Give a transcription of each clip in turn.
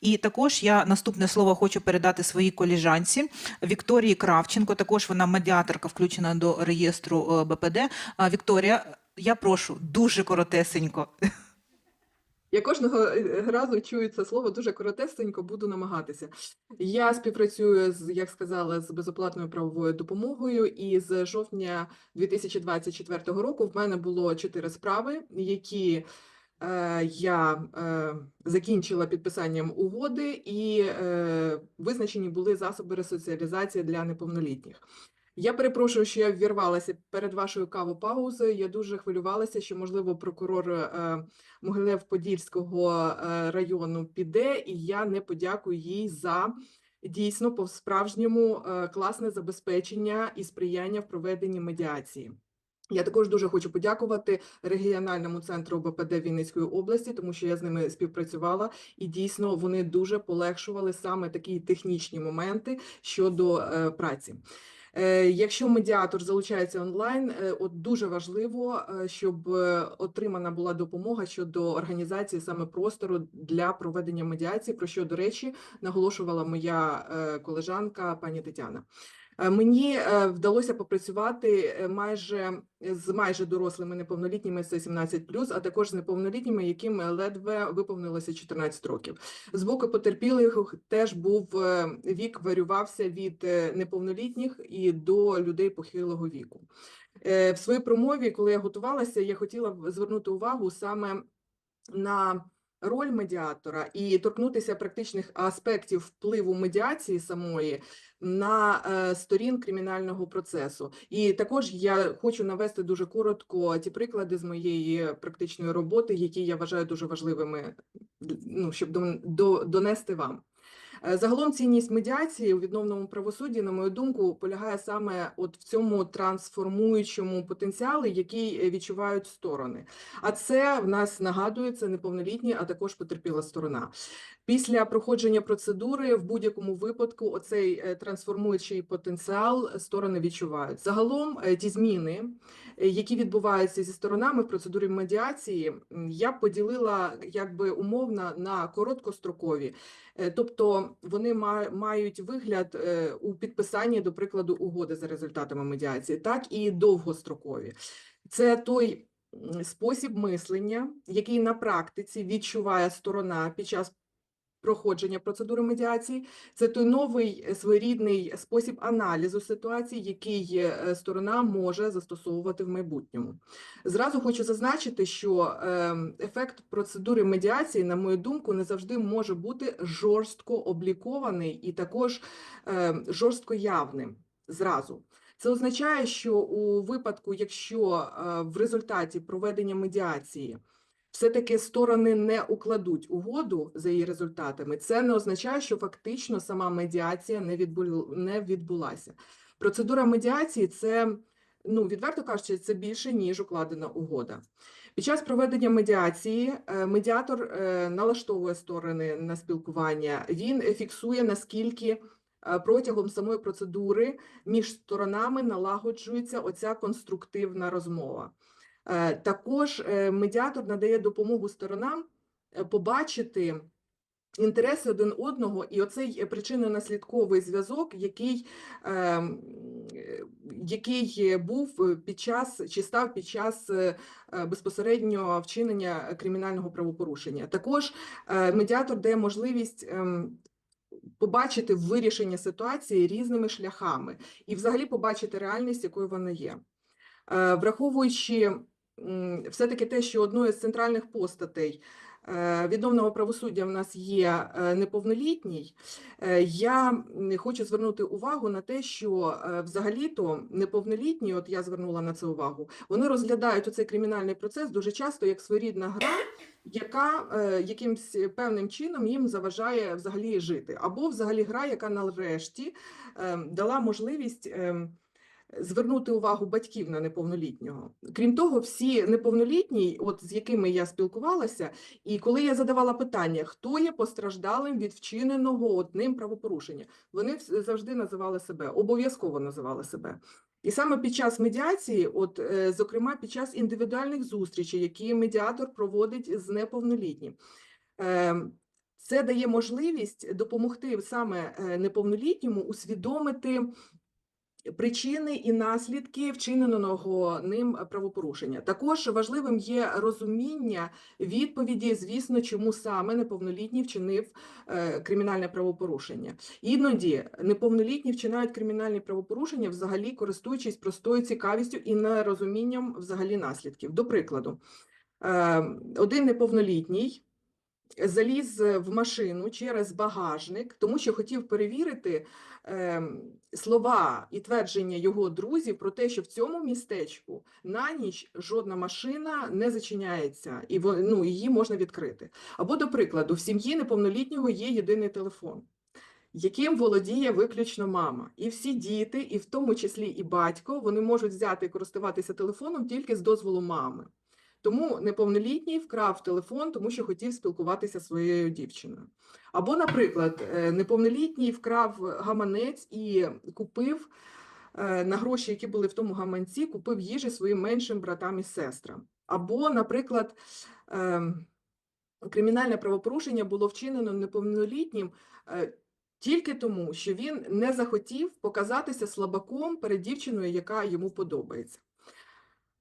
І також я наступне слово хочу передати своїй коліжанці Вікторії Кравченко. Також вона медіаторка, включена до реєстру е, БПД. Вікторія, я прошу дуже коротесенько. Я кожного е, разу чую це слово дуже коротесенько, буду намагатися. Я співпрацюю з, як сказала, з безоплатною правовою допомогою, і з жовтня 2024 року в мене було чотири справи, які я е, закінчила підписанням угоди, і е, визначені були засоби ресоціалізації для неповнолітніх. Я перепрошую, що я ввірвалася перед вашою кавопаузою. Я дуже хвилювалася, що можливо прокурор е, Могилев-Подільського е, району піде, і я не подякую їй за дійсно по-справжньому е, класне забезпечення і сприяння в проведенні медіації. Я також дуже хочу подякувати регіональному центру БПД Вінницької області, тому що я з ними співпрацювала, і дійсно вони дуже полегшували саме такі технічні моменти щодо е, праці. Е, Якщо медіатор залучається онлайн, е, от дуже важливо, щоб отримана була допомога щодо організації саме простору для проведення медіації, про що, до речі, наголошувала моя колежанка пані Тетяна. Е, Мені е, вдалося попрацювати е, майже з майже дорослими неповнолітніми це 17+, а також з неповнолітніми, яким ледве виповнилося 14 років. З боку потерпілих теж був вік варювався від неповнолітніх і до людей похилого віку. В своїй промові, коли я готувалася, я хотіла звернути увагу саме на роль медіатора і торкнутися практичних аспектів впливу медіації самої на е, сторін кримінального процесу. І також я хочу навести дуже коротко ті приклади з моєї практичної роботи, які я вважаю дуже важливими, ну, щоб до- донести вам. Е, Загалом цінність медіації у відновному правосудді, на мою думку, полягає саме от в цьому трансформуючому потенціалі, який е, відчувають сторони. А це в нас нагадується неповнолітні, а також потерпіла сторона. Після проходження процедури в будь-якому випадку оцей е, трансформуючий потенціал сторони відчувають. Загалом ті зміни, які відбуваються зі сторонами в процедурі медіації, я поділила якби умовно на короткострокові. Тобто вони ма- мають вигляд е, у підписанні, до прикладу, угоди за результатами медіації, так і довгострокові. Це той спосіб мислення, який на практиці відчуває сторона під час проходження процедури медіації. Це той новий е, своєрідний спосіб аналізу ситуації, який е, сторона може застосовувати в майбутньому. Зразу хочу зазначити, що ем, ефект процедури медіації, на мою думку, не завжди може бути жорстко облікований і також ем, жорстко явним зразу. Це означає, що у випадку, якщо е, в результаті проведення медіації все-таки сторони не укладуть угоду за її результатами, це не означає, що фактично сама медіація не, відбул... не відбулася. Процедура медіації це, ну, відверто кажучи, це більше, ніж укладена угода. Під час проведення медіації е, медіатор е, налаштовує сторони на спілкування, він фіксує, наскільки е, протягом самої процедури між сторонами налагоджується оця конструктивна розмова. Е, Також е, медіатор надає допомогу сторонам е, побачити інтереси один одного і оцей причинно-наслідковий зв'язок, який, ем, який був під час чи став під час е, вчинення кримінального правопорушення. Також медіатор дає можливість ем, побачити вирішення ситуації різними шляхами і взагалі побачити реальність, якою вона є. Враховуючи все-таки те, що одною з центральних постатей е, відновного правосуддя в нас є е, неповнолітній, е, я хочу звернути увагу на те, що взагалі-то неповнолітні, от я звернула на це увагу, вони розглядають оцей кримінальний процес дуже часто як своєрідна гра, яка якимсь певним чином їм заважає взагалі жити, або взагалі гра, яка нарешті е, дала можливість. Звернути увагу батьків на неповнолітнього. Крім того, всі неповнолітні, от з якими я спілкувалася, і коли я задавала питання, хто є постраждалим від вчиненого от ним правопорушення, вони завжди називали себе, обов'язково називали себе. І саме під час медіації, от, е, зокрема, під час індивідуальних зустрічей, які медіатор проводить з неповнолітнім, ем, Це дає можливість допомогти саме е, неповнолітньому усвідомити причини і наслідки вчиненого ним правопорушення. Також важливим є розуміння відповіді, звісно, чому саме неповнолітній вчинив е, кримінальне правопорушення. Іноді неповнолітні вчинають кримінальні правопорушення, взагалі користуючись простою цікавістю і нерозумінням взагалі наслідків. До прикладу, е, один неповнолітній заліз в машину через багажник, тому що хотів перевірити ем, слова і твердження його друзів про те, що в цьому містечку на ніч жодна машина не зачиняється, і ну, її можна відкрити. Або, до прикладу, в сім'ї неповнолітнього є єдиний телефон. Яким володіє виключно мама, і всі діти, і в тому числі і батько, вони можуть взяти і користуватися телефоном тільки з дозволу мами. Тому неповнолітній вкрав телефон, тому що хотів спілкуватися зі своєю дівчиною. Або, наприклад, е, неповнолітній вкрав гаманець і купив е, на гроші, які були в тому гаманці, купив їжі своїм меншим братам і сестрам. Або, наприклад, ем, кримінальне правопорушення було вчинено неповнолітнім е, тільки тому, що він не захотів показатися слабаком перед дівчиною, яка йому подобається.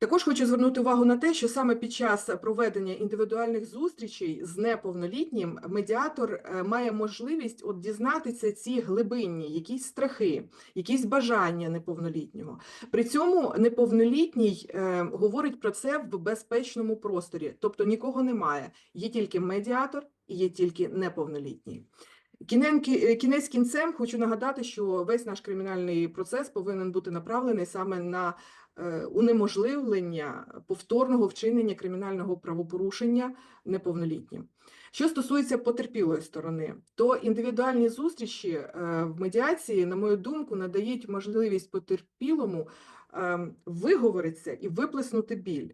Також хочу звернути увагу на те, що саме під час проведення індивідуальних зустрічей з неповнолітнім медіатор е, має можливість от дізнатися ці глибинні, якісь страхи, якісь бажання неповнолітнього. При цьому неповнолітній е, говорить про це в безпечному просторі, тобто нікого немає. Є тільки медіатор і є тільки неповнолітній. Е, Кінець кінцем хочу нагадати, що весь наш кримінальний процес повинен бути направлений саме на унеможливлення повторного вчинення кримінального правопорушення неповнолітнім. Що стосується потерпілої сторони, то індивідуальні зустрічі е, в медіації, на мою думку, надають можливість потерпілому е, виговоритися і виплеснути біль.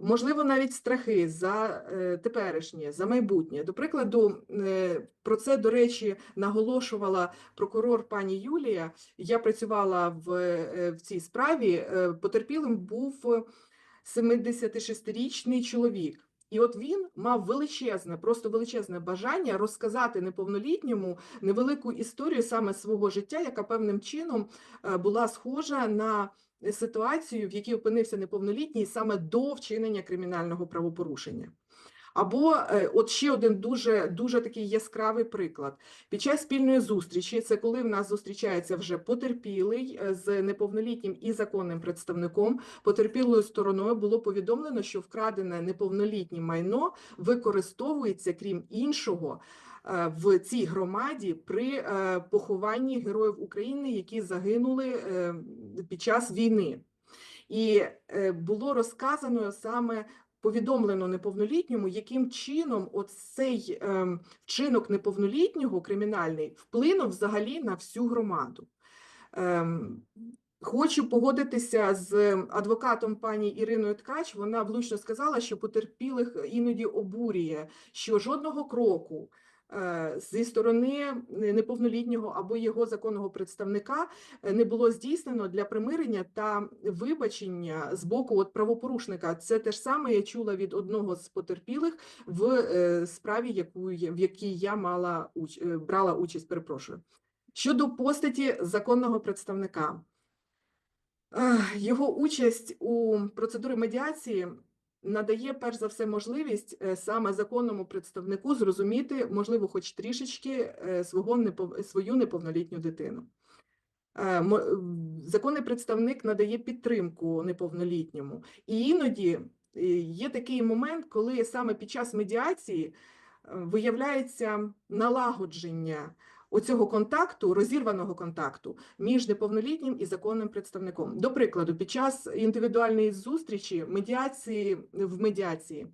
Можливо, навіть страхи за е, теперішнє, за майбутнє. До прикладу, е, про це, до речі, наголошувала прокурор пані Юлія. Я працювала в, е, в цій справі. Потерпілим був 76-річний чоловік. І от він мав величезне, просто величезне бажання розказати неповнолітньому невелику історію саме свого життя, яка певним чином була схожа на ситуацію, в якій опинився неповнолітній саме до вчинення кримінального правопорушення. Або е, от ще один дуже, дуже такий яскравий приклад. Під час спільної зустрічі, це коли в нас зустрічається вже потерпілий е, з неповнолітнім і законним представником, потерпілою стороною було повідомлено, що вкрадене неповнолітнє майно використовується, крім іншого, е, в цій громаді при похованні героїв України, які загинули під час війни. І е, було розказано саме повідомлено неповнолітньому, яким чином цей ем, вчинок неповнолітнього кримінальний вплинув взагалі на всю громаду. Ем, Хочу погодитися з адвокатом пані Іриною Ткач. Вона влучно сказала, що потерпілих іноді обурює, що жодного кроку зі сторони неповнолітнього або його законного представника е, не було здійснено для примирення та вибачення з боку от правопорушника. Це те ж саме я чула від одного з потерпілих в е, справі, яку в якій я мала уч... е, брала участь. Перепрошую. Щодо постаті законного представника. Його участь у процедурі медіації надає перш за все можливість е, саме законному представнику зрозуміти, можливо, хоч трішечки е, свого свою неповнолітню дитину. Е, Законний представник надає підтримку неповнолітньому. І іноді є такий момент, коли саме під час медіації виявляється налагодження оцього контакту, розірваного контакту між неповнолітнім і законним представником. До прикладу, під час індивідуальної зустрічі медіації в медіації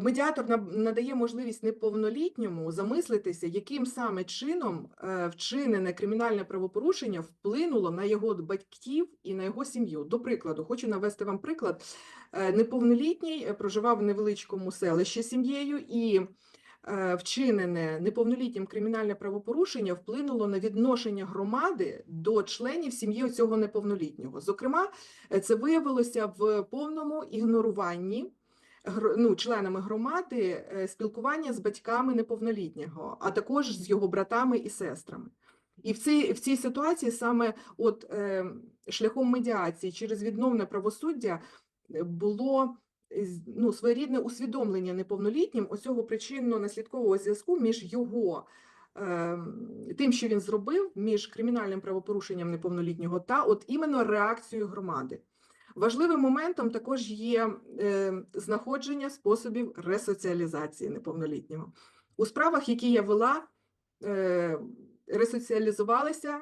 медіатор надає можливість неповнолітньому замислитися, яким саме чином е, вчинене кримінальне правопорушення вплинуло на його батьків і на його сім'ю. До прикладу, хочу навести вам приклад. Е, Неповнолітній е, проживав в невеличкому селищі сім'єю і вчинене неповнолітнім кримінальне правопорушення вплинуло на відношення громади до членів сім'ї цього неповнолітнього. Зокрема, е, це виявилося в повному ігноруванні ну, членами громади е, спілкування з батьками неповнолітнього, а також з його братами і сестрами. І в цій, в цій ситуації саме от, е, шляхом медіації через відновне правосуддя е, було е, ну, своєрідне усвідомлення неповнолітнім оцього причинно-наслідкового зв'язку між його ем, тим, що він зробив, між кримінальним правопорушенням неповнолітнього та от іменно реакцією громади. Важливим моментом також є е, знаходження способів ресоціалізації неповнолітнього. У справах, які я вела, е, ресоціалізувалися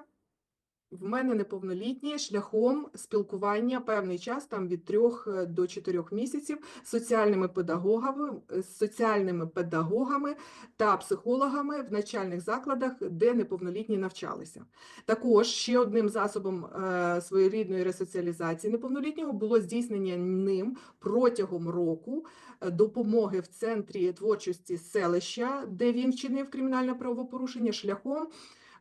в мене неповнолітні шляхом спілкування певний час, там від трьох е, до чотирьох місяців, соціальними педагогами, з соціальними педагогами та психологами в навчальних закладах, де неповнолітні навчалися. Також ще одним засобом е, своєрідної ресоціалізації неповнолітнього було здійснення ним протягом року е, допомоги в центрі творчості селища, де він вчинив кримінальне правопорушення, шляхом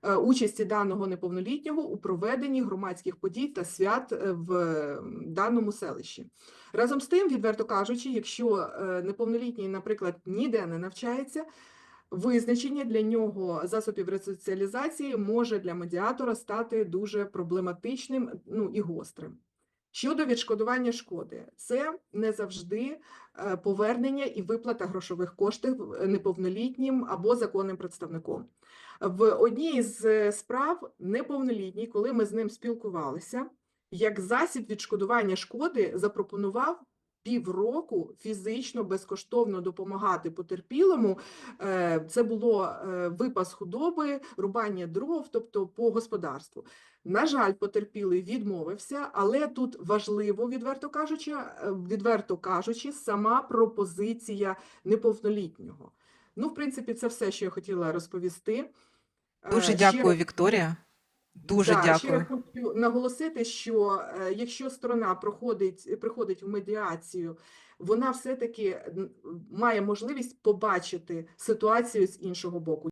участі даного неповнолітнього у проведенні громадських подій та свят е, в е, даному селищі. Разом з тим, відверто кажучи, якщо е, неповнолітній, наприклад, ніде не навчається, визначення для нього засобів ресоціалізації може для медіатора стати дуже проблематичним ну, і гострим. Щодо відшкодування шкоди, це не завжди е, повернення і виплата грошових коштів е, неповнолітнім або законним представником. В одній з е, справ неповнолітній, коли ми з ним спілкувалися, як засіб відшкодування шкоди запропонував півроку фізично безкоштовно допомагати потерпілому. Це було випас худоби, рубання дров, тобто по господарству. На жаль, потерпілий відмовився, але тут важливо, відверто кажучи, е, відверто кажучи, сама пропозиція неповнолітнього. Ну, в принципі, це все, що я хотіла розповісти. Е, Дуже дякую, раз- Вікторія. Дуже Да, дякую. раз хочу наголосити, що е, якщо сторона проходить, приходить в медіацію, вона все-таки має можливість побачити ситуацію з іншого боку.